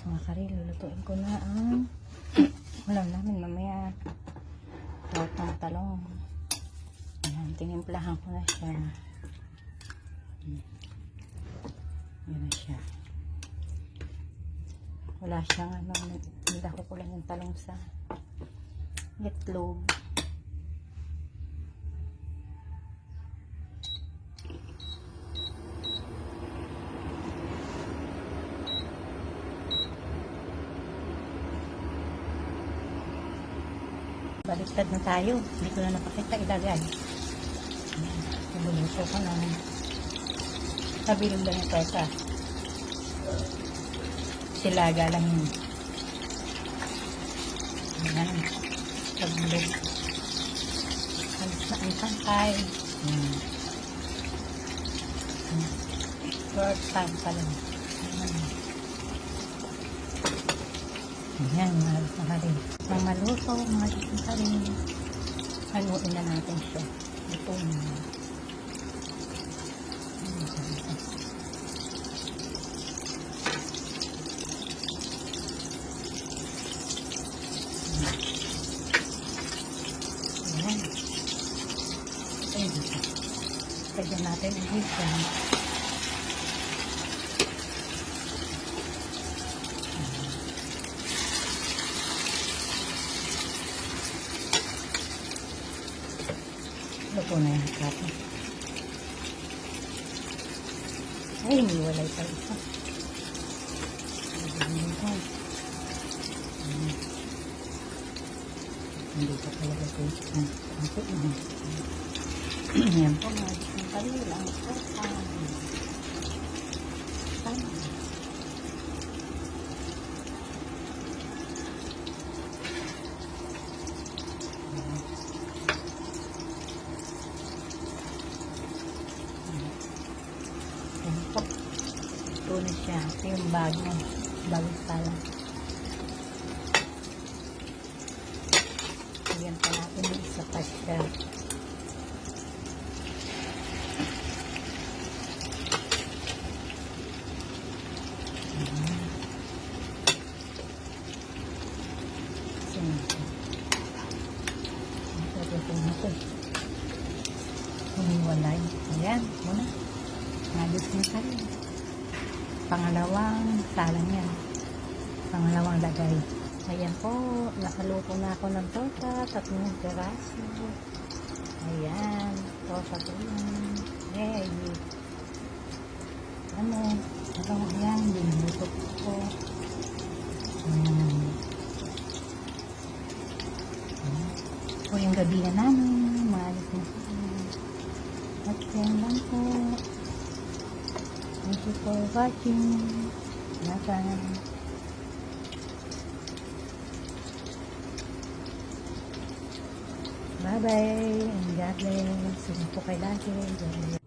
guys, mga karil, lulutuin ko na ang ulam namin mamaya. Tortang talong. Ayan, tinimplahan ko na siya. Hmm. Yan na siya. Wala siyang ano, nilako ko lang yung talong sa itlog. Baliktad na tayo. Hindi ko na napakita ilagay. Nabuluto ko na. Sabihin lang yung pesa. Silaga lang yun. Ayan. Pagbulog. Alis na ang tangkay. Hmm. Short time pa lang. Ayan. Ayan, mga mahalin. Nang maluto, mga mahalin. Haluin na natin siya. Ito na. Ayan. Ayan. Lagyan natin ang higyan. Luto na yung kape. Ay, may walay pa ito. Hindi pa talaga ito. Ang ang na. Ayan po, mga ang kanilang sopa. Tama. Ayan po. Ito na siya. Ito yung bago. Bago pala. Ayan pa natin isa pa siya. Humiwalay. Ayan, muna. Nagis na kayo. Pangalawang salang yan. Pangalawang lagay. Ayan po, nakaluto na ako ng torta, tatlong peraso. Ayan, torta po yan. Hey, ano, ito yan, binuto ko. Ayan. Po yung gabi na namin, maalis na. At yan lang po. Thank you for watching. Bye-bye. Bye-bye. And God bless. Sige po kay lagi.